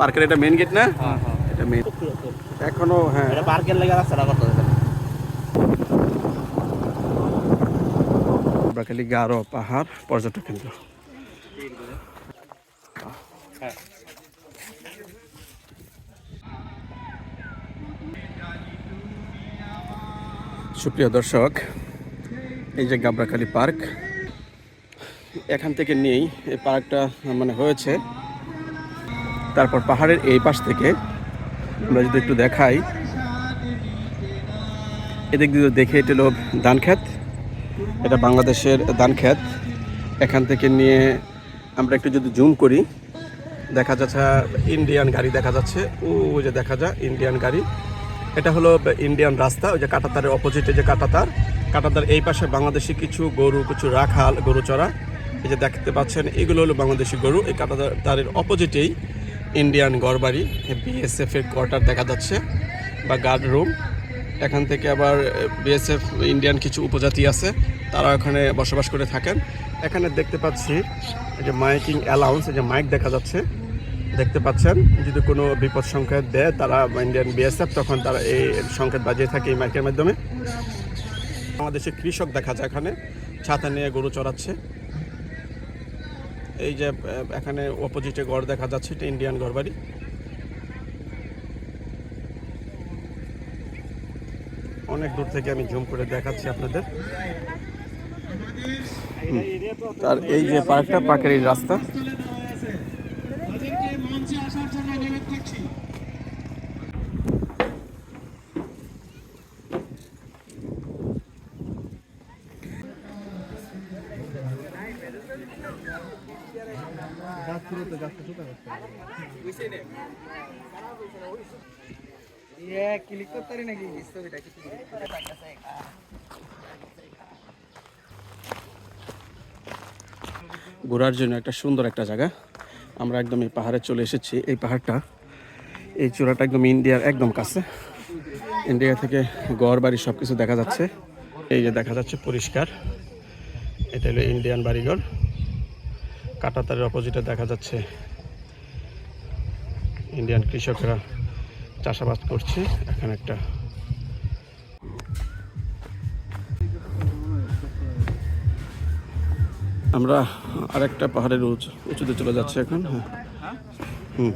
পার্কের এটা main gate না? হ্যাঁ হ্যাঁ। এটা মেইন এখনও হ্যাঁ। এটা পার্কের লেগে রাস্তাটা করতে বাকালি গারো পাহাড় পর্যটক কেন্দ্র। হ্যাঁ। সুপ্রিয় দর্শক এই যে গাবরাখালী পার্ক এখান থেকে নিয়েই এই পার্কটা মানে হয়েছে। তারপর পাহাড়ের এই পাশ থেকে আমরা যদি একটু দেখাই, এদিক দিয়ে দেখে এটা হলো ধান ক্ষেত এটা বাংলাদেশের ধান ক্ষেত এখান থেকে নিয়ে আমরা একটু যদি জুম করি, দেখা যাচ্ছে ইন্ডিয়ান গাড়ি দেখা যাচ্ছে। ও যে দেখা যায় ইন্ডিয়ান গাড়ি। এটা হলো ইন্ডিয়ান রাস্তা, ওই যে কাটাতারের অপোজিটে যে কাটাতার। কাটাতার এই পাশে বাংলাদেশি কিছু গরু, কিছু রাখাল গরু চড়া। এই যে দেখতে পাচ্ছেন, এগুলো হলো বাংলাদেশি গরু। এই কাটাতারের অপোজিটেই ইন্ডিয়ান গড়বাড়ি বিএসএফ এর কোয়ার্টার দেখা যাচ্ছে, বা গার্ড রুম। এখান থেকে আবার বিএসএফ ইন্ডিয়ান কিছু উপজাতি আছে, তারা ওখানে বসবাস করে থাকেন। এখানে দেখতে পাচ্ছি, এই যে মাইকিং অ্যালাউন্স, এই যে মাইক দেখা যাচ্ছে। দেখতে পাচ্ছেন, যদি কোনো বিপদ সংকেত দেয়, তারা ইন্ডিয়ান বিএসএফ তখন তারা এই সংকেত বাজিয়ে থাকে এই মাইকের মাধ্যমে। বাংলাদেশের কৃষক দেখা যায় এখানে, ছাতা নিয়ে গরু চড়াচ্ছে। এই যে এখানে অপোজিটে ঘর দেখা যাচ্ছে, এটা ইন্ডিয়ান ঘর বাড়ি। অনেক দূর থেকে আমি জুম করে দেখাচ্ছি আপনাদের। তার এই যে পার্কটা পার্কের এই রাস্তা। ঘোরার জন্য একটা সুন্দর একটা জায়গা। আমরা একদম এই পাহাড়ে চলে এসেছি। এই পাহাড়টা, এই চূড়াটা একদম ইন্ডিয়ার একদম কাছে। ইন্ডিয়া থেকে গড় বাড়ি সব কিছু দেখা যাচ্ছে। এই যে দেখা যাচ্ছে পরিষ্কার। এটা হলো ইন্ডিয়ান বাড়িঘর। কাটাতারের অপোজিটে দেখা যাচ্ছে ইন্ডিয়ান কৃষকরা চাষাবাদ করছে। এখানে একটা আমরা আরেকটা পাহাড়ের উঁচু উঁচুতে চলে যাচ্ছি এখন হ্যাঁ। হুম।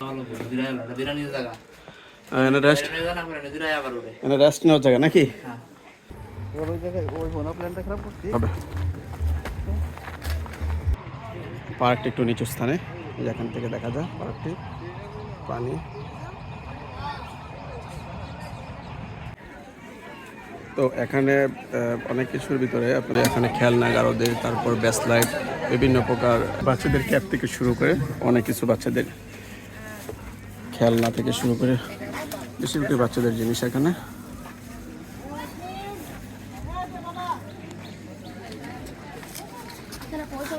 আর এনে রেস্ট এনে রেস্ট নেওয়ার জায়গা নাকি? হবে। পার্কটি একটু নিচু স্থানে যেখান থেকে দেখা যায় পার্কটি পানি। তো এখানে অনেক কিছুর ভিতরে আপনাদের এখানে খেলনা গারদের তারপর ব্যাসলাইট বিভিন্ন প্রকার বাচ্চাদের ক্যাপ থেকে শুরু করে অনেক কিছু বাচ্চাদের খেলনা থেকে শুরু করে বেশি বিক্রি বাচ্চাদের জিনিস এখানে। পয়সা